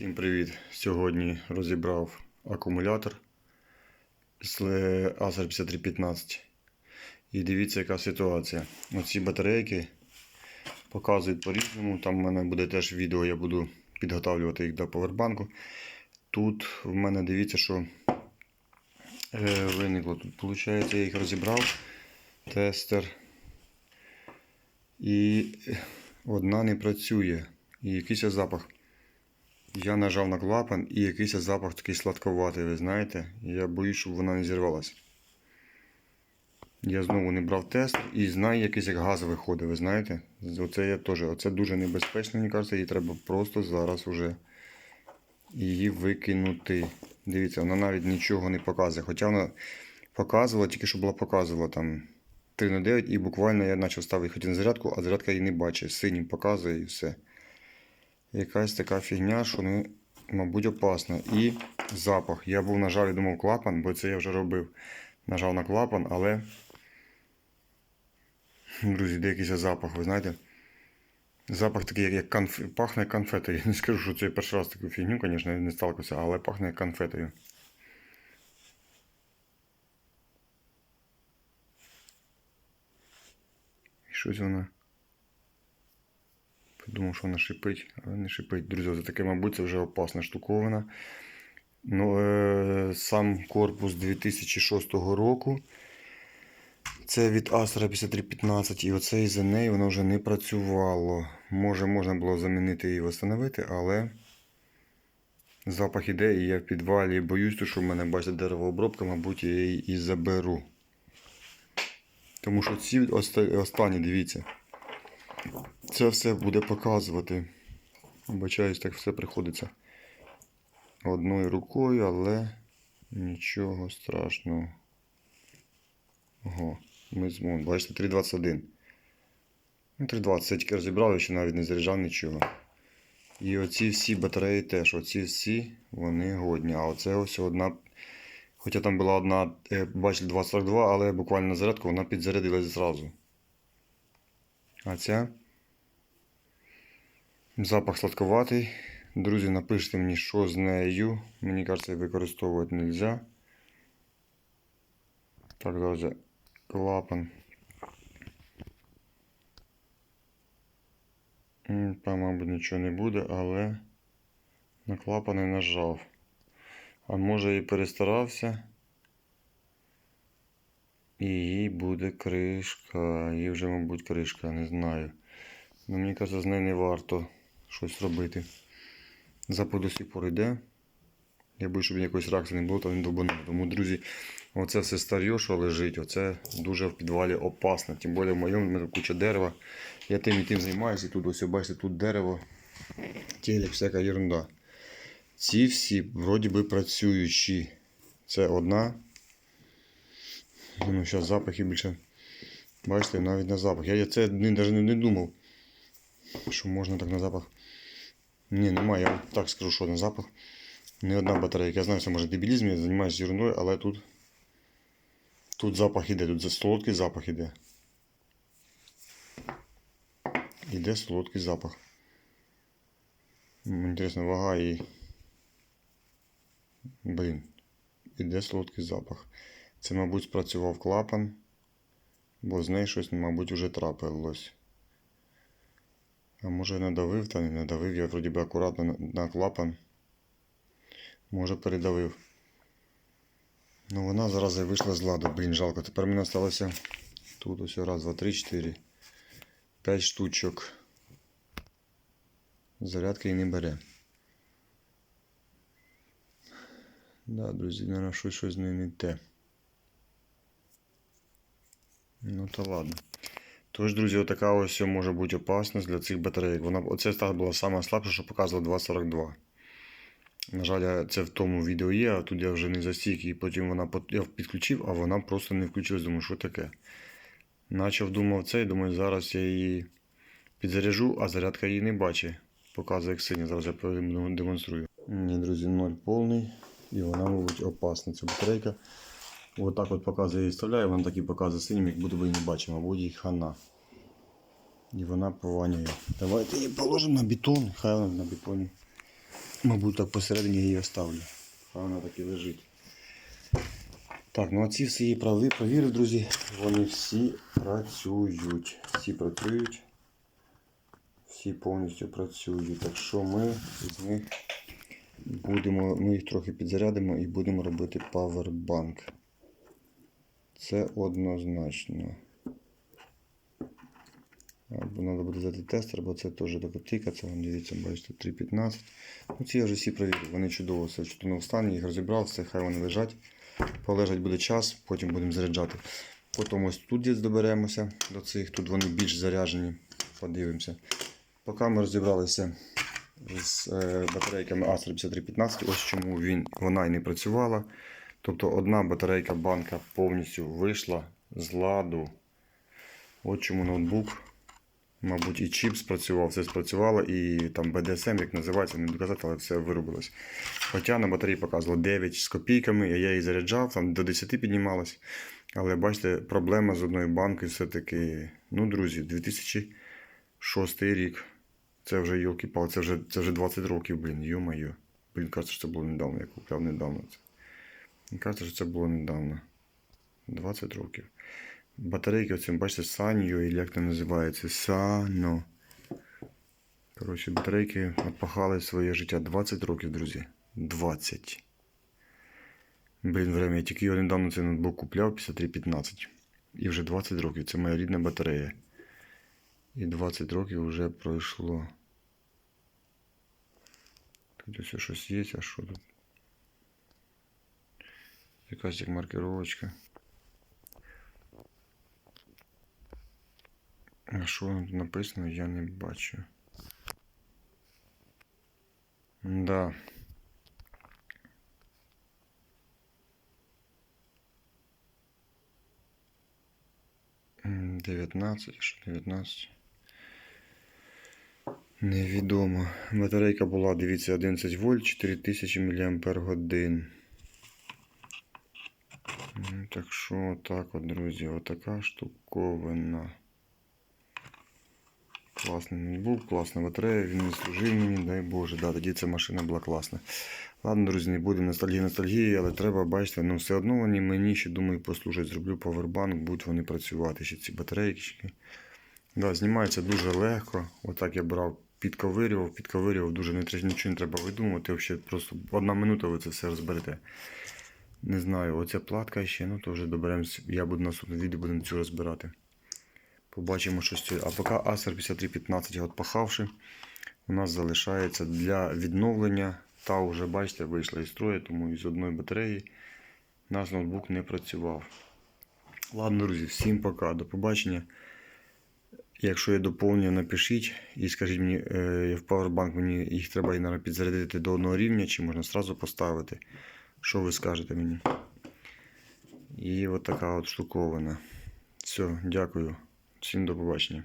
Всім привіт! Сьогодні розібрав акумулятор з Acer 5315. І дивіться, яка ситуація. Оці батарейки показують по-різному. Там в мене буде теж відео, я буду підготовлювати їх до повербанку. Тут в мене дивіться, що е, виникло тут. Виходить, я їх розібрав. Тестер. І одна не працює. І якийсь запах. Я нажав на клапан і якийсь запах такий сладковатий, ви знаєте. Я боюсь, щоб вона не зірвалася. Я знову не брав тест і знаю, якийсь як газ виходить, ви знаєте. Оце я теж, оце дуже небезпечно, мені кажеться, її треба просто зараз уже її викинути. Дивіться, вона навіть нічого не показує. Хоча вона показувала, тільки що була показувала там 3 на 9 і буквально я почав ставити хоч на зарядку, а зарядка її не бачить. Синім показує і все якась така фігня, що не, мабуть, опасна. І запах. Я був нажав і думав клапан, бо це я вже робив. Нажав на клапан, але. Друзі, де якийсь запах, ви знаєте? Запах такий, як, конф... пахне конфетою. Я не скажу, що це я перший раз таку фігню, звісно, не сталкивався, але пахне конфетою. І щось вона. Подумав, що вона шипить, але не шипить. Друзі, це таке, мабуть, це вже опасна штуковина. Ну, е, Сам корпус 2006 року. Це від Astra 5315 і оце із-за неї воно вже не працювало. Може, можна було замінити і встановити, але запах іде і я в підвалі боюсь, що в мене бачите деревообробка, мабуть, я її і заберу. Тому що ці оста- останні, дивіться. Це все буде показувати. Вибачаюсь, так все приходиться одною рукою, але нічого страшного. Ого, ми зможемо. Бачите, 3.21. Ну, 3.20 це тільки розібрали, ще навіть не заряджав нічого. І оці всі батареї теж, оці всі, вони годні. А оце ось одна. Хоча там була одна, е, бачите, 242, але буквально на зарядку вона підзарядилась зразу. А ця запах сладковатий. Друзі, напишіть мені, що з нею. Мені кажеться, використовувати не можна. Так, я клапан. Там, мабуть, нічого не буде, але на клапан не нажав. А може і перестарався. І буде кришка. Їй вже, мабуть, кришка, не знаю. Ну, мені кажеться, з нею не варто щось робити. Запах до сих пор йде. Я боюсь, щоб якоїсь реакції не було, то він довбанув. Тому, друзі, оце все старьо, що лежить, оце дуже в підвалі опасно. Тим більше в моєму мене куча дерева. Я тим і тим займаюся. І тут ось бачите, тут дерево, телек, всяка ерунда. Ці всі вроді би працюючі. Це одна. Ну, зараз запахи більше. Бачите, навіть на запах. Я, це навіть не, думав, що можна так на запах. Ні, немає, я так скажу, що на запах. Не одна батарейка. Я знаю, це може дебілізм, я займаюся ерундою, але тут тут запах іде, тут солодкий запах іде. Іде солодкий запах. Інтересно, вага і. Блін. Іде солодкий запах. Це, мабуть, спрацював клапан, бо з нею щось, мабуть, вже трапилось. А може надавив, та не надавив, я вроді би акуратно на, на клапан. Може передавив. Ну вона зараз і вийшла з ладу, блін, жалко. Тепер мені залишилося тут ось раз, два, три, чотири. П'ять штучок. Зарядки і не бере. Да, друзі, наверное, щось, щось не те. Ну то ладно. Тож, друзі, отака ось може бути опасність для цих батарейок. Вона, оце стала була сама слабша, що показувала 2.42. На жаль, це в тому відео є, а тут я вже не засік, і потім вона я підключив, а вона просто не включилась. Думаю, що таке. Начав думав це, і думаю, зараз я її підзаряжу, а зарядка її не бачить. Показує як синя, зараз я демонструю. Ні, друзі, ноль повний. І вона, мабуть, опасна ця батарейка. Отак от показує і вставляю, вона так і показує синім, як будто ви не бачимо, мабуть, їй хана. І вона пованює. Давайте її положимо на бетон, хай вона на бетоні мабуть, так посередині її оставлю. А вона так і лежить. Так, ну а ці всі її прави, провірив, друзі, вони всі працюють. Всі працюють. Всі повністю працюють. Так що ми з них будемо, ми їх трохи підзарядимо і будемо робити павербанк. Це однозначно. Або треба буде взяти тестер, бо це теж тика, це вон, дивіться, бачите, 3.15. Ну ці я вже всі провірив, вони чудово все в чудовому стані, їх розібрав, все, хай вони лежать. Полежать буде час, потім будемо заряджати. Потім ось тут десь доберемося до цих, тут вони більш заряджені. Подивимося. Поки ми розібралися з е, батарейками Acer 5315, ось чому він, вона і не працювала. Тобто одна батарейка банка повністю вийшла з ладу. От чому ноутбук, мабуть, і чіп спрацював, все спрацювало, і там BDSM, як називається, не доказати, але все виробилось. Хоча на батареї показувало 9 з копійками, я її заряджав, там до 10 піднімалось. Але бачите, проблема з одною банкою все-таки. Ну, друзі, 2006 рік. Це вже йолки пал це вже, це вже 20 років, блін, йо-моє. Блін, кажеться, що це було недавно, я купляв недавно це. Мені кажеться, що це було недавно. 20 років. Батарейки оцим, бачите, Саньо, і як це називається? Сано. Коротше, батарейки відпахали своє життя 20 років, друзі. 20. Блін, время, я тільки його недавно цей ноутбук купляв 5315. І вже 20 років. Це моя рідна батарея. І 20 років вже пройшло. Тут ось щось є, а що тут? Якась як маркировочка. А що тут написано, я не бачу. Да. М, 19, а що 19? Невідомо. Батарейка була, дивіться, 11 вольт, 4000 мАч. Так що, так от, друзі, отака штуковина. Класний ноутбук, класна батарея, він не служив мені, дай Боже, да, тоді ця машина була класна. Ладно, друзі, не будемо ностальгії ностальгії, але треба, бачите, ну все одно вони мені ще думаю послужать. Зроблю павербанк, будуть вони працювати, ще ці батарейки. Да, знімається дуже легко. Отак я брав, підковирював, підковирював, дуже не, нічого не треба видумувати. Взагалі, просто одна минута ви це все розберете. Не знаю, оця платка ще, ну то вже доберемось. Я буду на наступному відео будемо цю розбирати. Побачимо, що з цього. А поки Acer 5315 от пахавши, у нас залишається для відновлення. Та вже, бачите, вийшла із строю, тому із одної батареї наш ноутбук не працював. Ладно, друзі, всім пока, до побачення. Якщо є доповнення, напишіть і скажіть мені, е, в Powerbank мені їх треба підзарядити до одного рівня, чи можна одразу поставити. Що ви скажете мені? І от така от штуковина. Все, дякую. Всім до побачення.